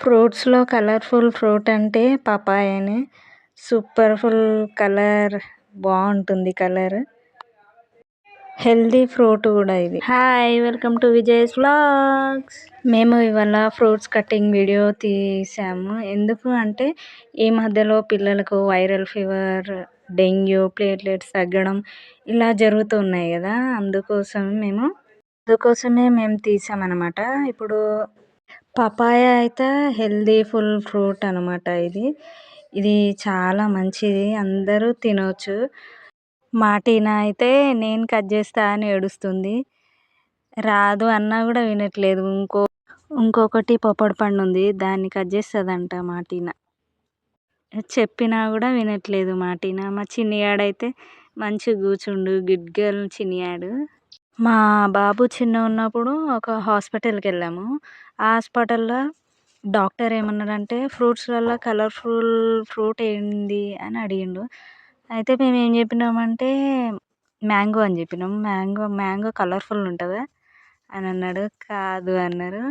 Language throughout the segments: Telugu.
ఫ్రూట్స్లో కలర్ఫుల్ ఫ్రూట్ అంటే పపాయనే. సూపర్ ఫుల్ కలర్ బాగుంటుంది కలర్. హెల్దీ ఫ్రూట్ కూడా ఇది. Hi welcome to Vijay's vlogs. మేము ఇవాళ ఫ్రూట్స్ కటింగ్ వీడియో తీసాము. ఎందుకు అంటే ఈ మధ్యలో పిల్లలకు వైరల్ ఫీవర్ డెంగ్యూ ప్లేట్లెట్స్ తగ్గడం ఇలా జరుగుతున్నాయి కదా. అందుకోసం మేము అందుకోసమే మేము తీసామన్నమాట. ఇప్పుడు పపాయ అయితే హెల్దీ ఫుల్ ఫ్రూట్ అనమాట ఇది. ఇది చాలా మంచిది. అందరూ తినవచ్చు మా టీనా అయితే నేను కట్ చేస్తా అని ఏడుస్తుంది. రాదు అన్నా కూడా వినట్లేదు. ఇంకో ఇంకొకటి పొప్పడి పండు ఉంది దాన్ని కట్ చేస్తుందంట మా టీనా. చెప్పినా కూడా వినట్లేదు మా టీనా. మా చిన్నియాడైతే మంచి కూర్చుండు. గుడ్ గర్ల్ చిన్నియాడు. మా బాబు చిన్న ఉన్నప్పుడు ఒక హాస్పిటల్కి వెళ్ళాము. హాస్పిటల్లో డాక్టర్ ఏమన్నాడంటే ఫ్రూట్స్లలో కలర్ఫుల్ ఫ్రూట్ ఏంది? అని అడిగిండు. అయితే మేము ఏం చెప్పినామంటే మ్యాంగో అని చెప్పినాం. మ్యాంగో మ్యాంగో కలర్ఫుల్ ఉంటుందా? అని అన్నాడు. కాదు అన్నారు.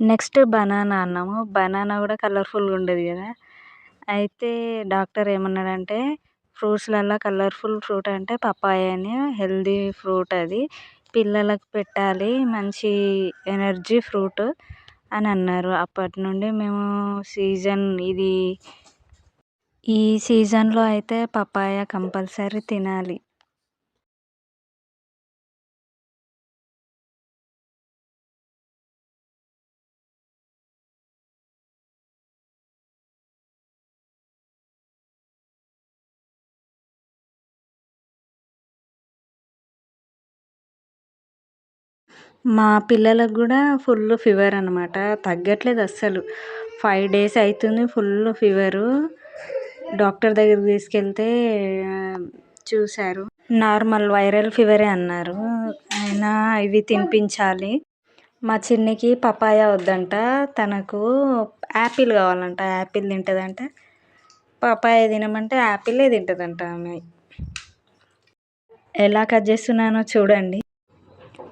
నెక్స్ట్ బనానా అన్నాము. బనానా కూడా కలర్ఫుల్గా ఉండదు కదా. అయితే డాక్టర్ ఏమన్నాడంటే ఫ్రూట్స్లలో కలర్ఫుల్ ఫ్రూట్ అంటే పప్పాయ అని హెల్దీ ఫ్రూట్ అది. పిల్లలకు పెట్టాలి. మంచి ఎనర్జీ ఫ్రూట్ అని అన్నారు. అప్పటి నుండి మేము సీజన్ ఇది. ఈ సీజన్లో అయితే పపాయ కంపల్సరీ తినాలి. మా పిల్లలకు కూడా ఫుల్ ఫీవర్ అనమాట తగ్గట్లేదు అస్సలు. ఫైవ్ డేస్ అవుతుంది ఫుల్ ఫీవరు. డాక్టర్ దగ్గరికి తీసుకెళ్తే చూశారు. నార్మల్ వైరల్ ఫీవరే అన్నారు. అయినా ఇవి తినిపించాలి. మా చిన్నికి పపాయ వద్దంట. తనకు యాపిల్ కావాలంట. యాపిల్ తింటుందంట. పపాయ తినమంటే యాపిలే తింటుందంట ఆమె. ఎలా కట్ చేస్తున్నానో చూడండి.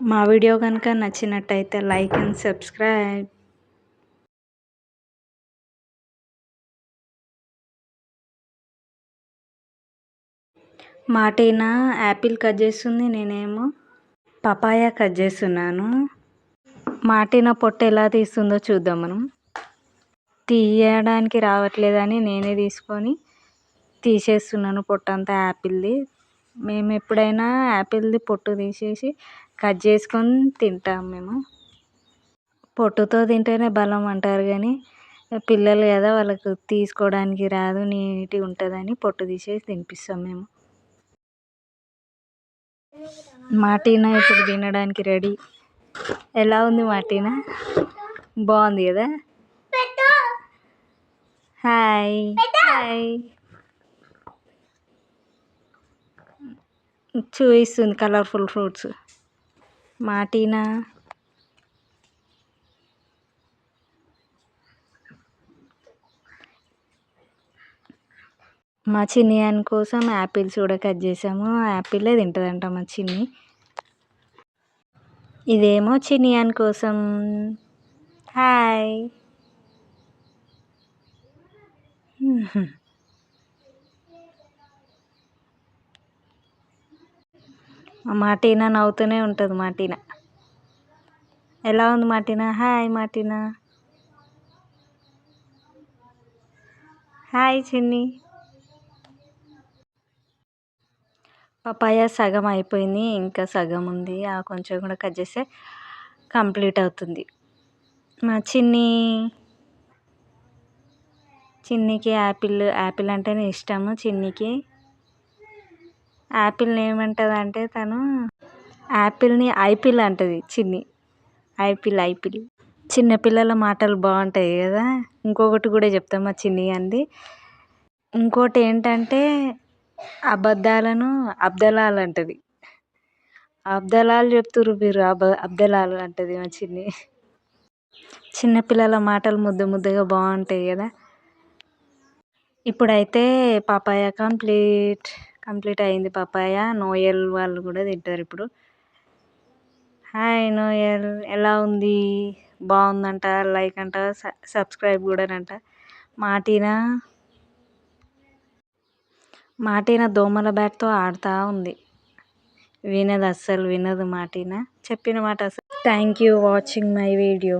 మా వీడియో కనుక నచ్చినట్టయితే like and subscribe. Matina? Apple cut చేస్తుంది నేనేమో. పపాయ కట్ చేస్తున్నాను. మాటీనా పొట్టు ఎలా తీస్తుందో చూద్దాం మనం. తీయడానికి రావట్లేదని నేనే తీసుకొని తీసేస్తున్నాను పొట్టంతా యాపిల్ది. మేము ఎప్పుడైనా యాపిల్ది పొట్టు తీసేసి కట్ చేసుకొని తింటాం మేము. పొట్టుతో తింటేనే బలం అంటారు కానీ పిల్లలు కదా వాళ్ళకు తీసుకోవడానికి రాదు నీట్గా ఉంటుందని పొట్టు తీసేసి తినిపిస్తాం మేము. మాటీనా ఇప్పుడు తినడానికి రెడీ. ఎలా ఉంది మాటీనా బాగుంది కదా? హాయ్. హాయ్. చూపిస్తుంది కలర్ఫుల్ ఫ్రూట్స్. మాటీనా? మా చిన్ని అని కోసం యాపిల్స్ కూడా కట్ చేసాము. యాపిలే తింటుందంట మా చిన్ని. ఇదేమో చిన్ని అని కోసం. హాయ్. మాటీనా నవ్వుతూనే ఉంటుంది మాటీనా ఎలా ఉంది Matina hi Matina hi Chinni. Papaya సగం అయిపోయింది ఇంకా సగం ఉంది. ఆ కొంచెం కూడా కట్ చేస్తే కంప్లీట్ అవుతుంది. మా చిన్ని చిన్నికి యాపిల్ యాపిల్ అంటేనే ఇష్టము చిన్నికి యాపిల్ని ఏమంటుంది అంటే తను యాపిల్ని ఐపిల్ అంటుంది చిన్ని. ఐపిల్ ఐపిల్. చిన్నపిల్లల మాటలు బాగుంటాయి కదా. ఇంకొకటి కూడా చెప్తాం మా చిన్ని అంది. ఇంకోటి ఏంటంటే అబద్ధాలను అబ్దలాలు అంటుంది. అబ్దలాలు చెప్తుర్రు మీరు అబ అబ్దలాలు అంటుంది మా చిన్ని. చిన్నపిల్లల మాటలు ముద్దు ముద్దుగా బాగుంటాయి కదా. ఇప్పుడైతే పాపాయ కంప్లీట్ కంప్లీట్ అయింది పపాయ. నోయల్ వాళ్ళు కూడా తింటారు ఇప్పుడు. హాయ్ నోయల్ ఎలా ఉంది? బాగుందంట లైక్ అంట సబ్స్క్రైబ్ కూడా అంట మాటీనా? మాటీనా దోమల బ్యాట్తో ఆడుతూ ఉంది. వినదు అస్సలు వినదు మాటీనా. చెప్పిన మాట అసలు thank you watching my video